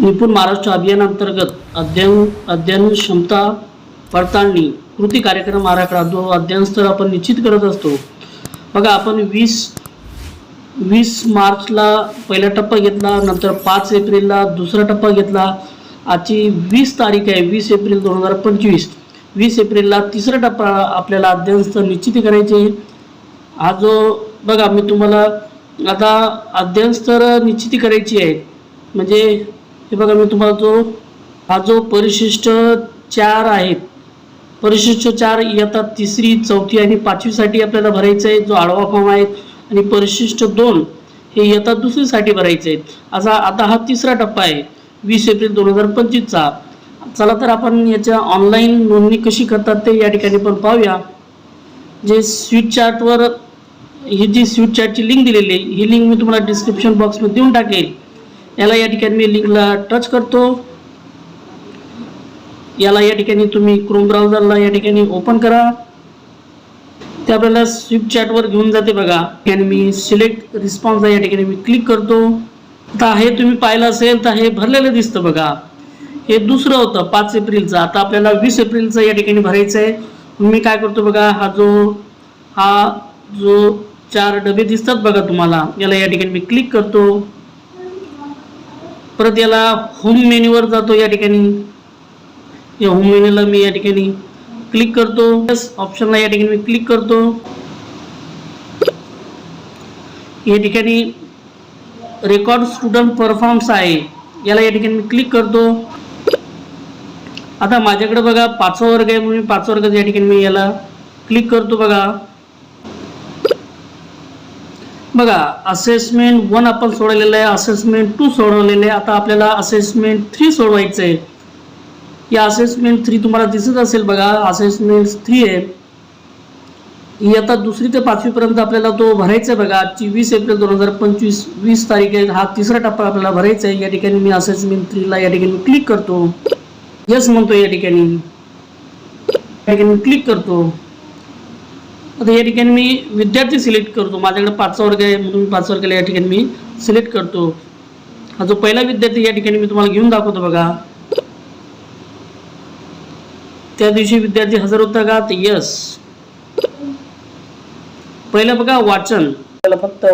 निपुण महाराष्ट्र अभियानांतर्गत अध्ययन अध्ययन क्षमता पडताळणी कृती कार्यक्रम आराखडा जो अध्ययन स्तर आपण निश्चित करत असतो. बघा आपण वीस वीस मार्चला पहिला टप्पा घेतला नंतर पाच एप्रिलला दुसरा टप्पा घेतला. आजची वीस तारीख आहे वीस एप्रिल दोन हजार पंचवीस. वीस एप्रिलला तिसरा टप्पा आपल्याला अध्ययन स्तर निश्चित करायचे हा जो बघा मी तुम्हाला आता अध्ययन स्तर निश्चिती करायची आहे. म्हणजे हे बघा मी तुम्हाला जो हा जो परिशिष्ट चार आहेत परिशिष्ट चार इयत्ता तिसरी चौथी आणि पाचवीसाठी आपल्याला भरायचं आहे जो आडवा फॉर्म आहे आणि परिशिष्ट दोन हे इयत्ता दुसरीसाठी भरायचे आहेत असा आता हा तिसरा टप्पा आहे वीस एप्रिल दोन हजार पंचवीसचा. चला तर आपण याच्या ऑनलाईन नोंदणी कशी करतात ते या ठिकाणी पण पाहूया. जे स्वीट चार्टवर ही जी स्वीट चार्टची लिंक दिलेली आहे ही लिंक मी तुम्हाला डिस्क्रिप्शन बॉक्समध्ये देऊन टाकेल. याला या ठिकाणी मी लिंकला टच करतो. याला या ठिकाणी तुम्ही क्रोम ब्राउझरला या ठिकाणी ओपन करा. ते आपल्याला स्विफ्ट चॅटवर घेऊन जाते बघा. आणि मी सिलेक्ट रिस्पॉन्स या ठिकाणी मी क्लिक करतो. आता हे तुम्ही पाहिलं असेल तर हे भरलेलं दिसतं बघा. हे दुसरं होतं पाच एप्रिलचं. आता आपल्याला वीस एप्रिलचं या ठिकाणी भरायचं आहे मी काय करतो बघा हा जो हा जो चार डबे दिसतात बघा तुम्हाला याला या ठिकाणी मी क्लिक करतो. परत याला होम मेन्यूवर जातो या ठिकाणी. या होम मेन्यूला मी या ठिकाणी क्लिक करतो. ऑप्शनला या ठिकाणी मी क्लिक करतो. या ठिकाणी रेकॉर्ड स्टुडंट परफॉर्म्स आहे. याला या ठिकाणी मी क्लिक करतो. आता माझ्याकडे बघा पाचवा वर्ग आहे म्हणून मी पाचवा वर्ग या ठिकाणी मी याला क्लिक करतो बघा. बघा असेसमेंट वन आपण सोडवलेलं आहे असेसमेंट टू सोडवलेलं आहे. आता आपल्याला असेसमेंट थ्री सोडवायचं आहे. या असेसमेंट थ्री तुम्हाला दिसत असेल बघा असेसमेंट थ्री आहे. ही आता दुसरी ते पाचवीपर्यंत आपल्याला तो भरायचा आहे बघा. आजची वीस एप्रिल दोन हजार पंचवीस वीस तारीख आहे. हा तिसरा टप्पा आपल्याला भरायचा आहे. या ठिकाणी मी असेसमेंट थ्रीला या ठिकाणी क्लिक करतो. यस म्हणतो या ठिकाणी. या ठिकाणी क्लिक करतो. आता या ठिकाणी मी विद्यार्थी सिलेक्ट करतो. माझ्याकडे पाचवा वर्ग आहे म्हणून मी पाचवा वर्गाला या ठिकाणी मी सिलेक्ट करतो. हा जो पहिला विद्यार्थी या ठिकाणी मी तुम्हाला घेऊन दाखवतो बघा. त्या दिवशी विद्यार्थी हजर होता का? तर यस पहिलं बघा वाचन. त्याला फक्त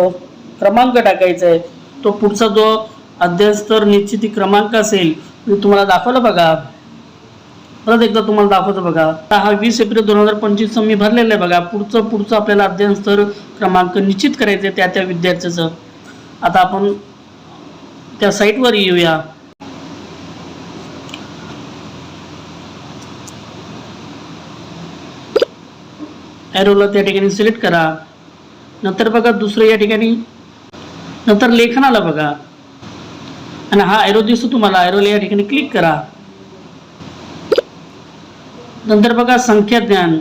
क्रमांक टाकायचा आहे. तो पुढचा जो अध्ययन स्तर निश्चिती क्रमांक असेल मी तुम्हाला दाखवलं बघा. परत एकदा तुम्हाला दाखवतो बघा. आता हा वीस एप्रिल दोन हजार पंचवीसचं मी भरलेलं आहे बघा. पुढचं पुढचं आपल्याला अध्ययन स्तर क्रमांक निश्चित करायचं त्या त्या विद्यार्थ्याचं. आता आपण त्या साईटवर येऊया. ॲरोला त्या ठिकाणी सिलेक्ट करा. नंतर बघा दुसरं या ठिकाणी. नंतर लेखनाला बघा. आणि हा ॲरो दिसतो तुम्हाला. ॲरोला या ठिकाणी क्लिक करा. नंतर बघा संख्या ज्ञान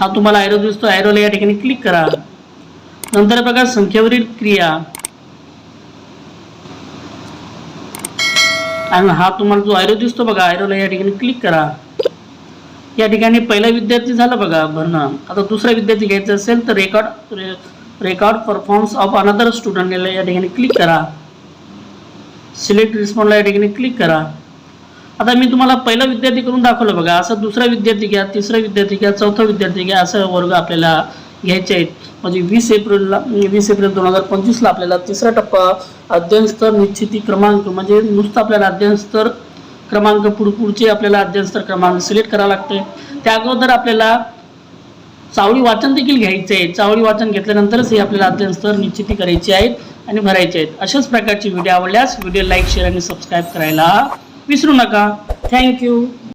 हा तुम्हाला ॲरो दिसतो. ॲरोला या ठिकाणी क्लिक करा. नंतर बघा संख्येवरील क्रिया. आणि हा तुम्हाला जो ॲरो दिसतो बघा ॲरोला या ठिकाणी क्लिक करा. या ठिकाणी पहिला विद्यार्थी झाला बघा भरणं. आता दुसरा विद्यार्थी घ्यायचा असेल तर record record performance of another student या ठिकाणी क्लिक करा. सिलेक्ट रिस्पॉन्डला या ठिकाणी क्लिक करा. आता मी तुम्हाला पहिला विद्यार्थी करून दाखवलं बघा. असं दुसरा विद्यार्थी घ्या तिसरा विद्यार्थी घ्या चौथा विद्यार्थी घ्या असं वर्ग आपल्याला घ्यायचे आहेत. म्हणजे वीस एप्रिलला वीस एप्रिल दोन हजार पंचवीसला आपल्याला तिसरा टप्पा अध्ययनस्तर निश्चिती क्रमांक म्हणजे नुसतं आपल्याला अध्ययनस्तर क्रमांक पुढ पुढचे आपल्याला अध्ययनस्तर क्रमांक सिलेक्ट करावा लागते त्या अगोदर आपल्याला चावडी वाचन देखील घ्यायचे आहे चावडी वाचन घेतल्यानंतरच हे आपल्याला अध्ययन स्तर निश्चिती करायची आहेत आणि भरायचे आहेत. अशाच प्रकारची व्हिडिओ आवडल्यास व्हिडिओ लाईक शेअर आणि सबस्क्राईब करायला विसरू नका. थँक्यू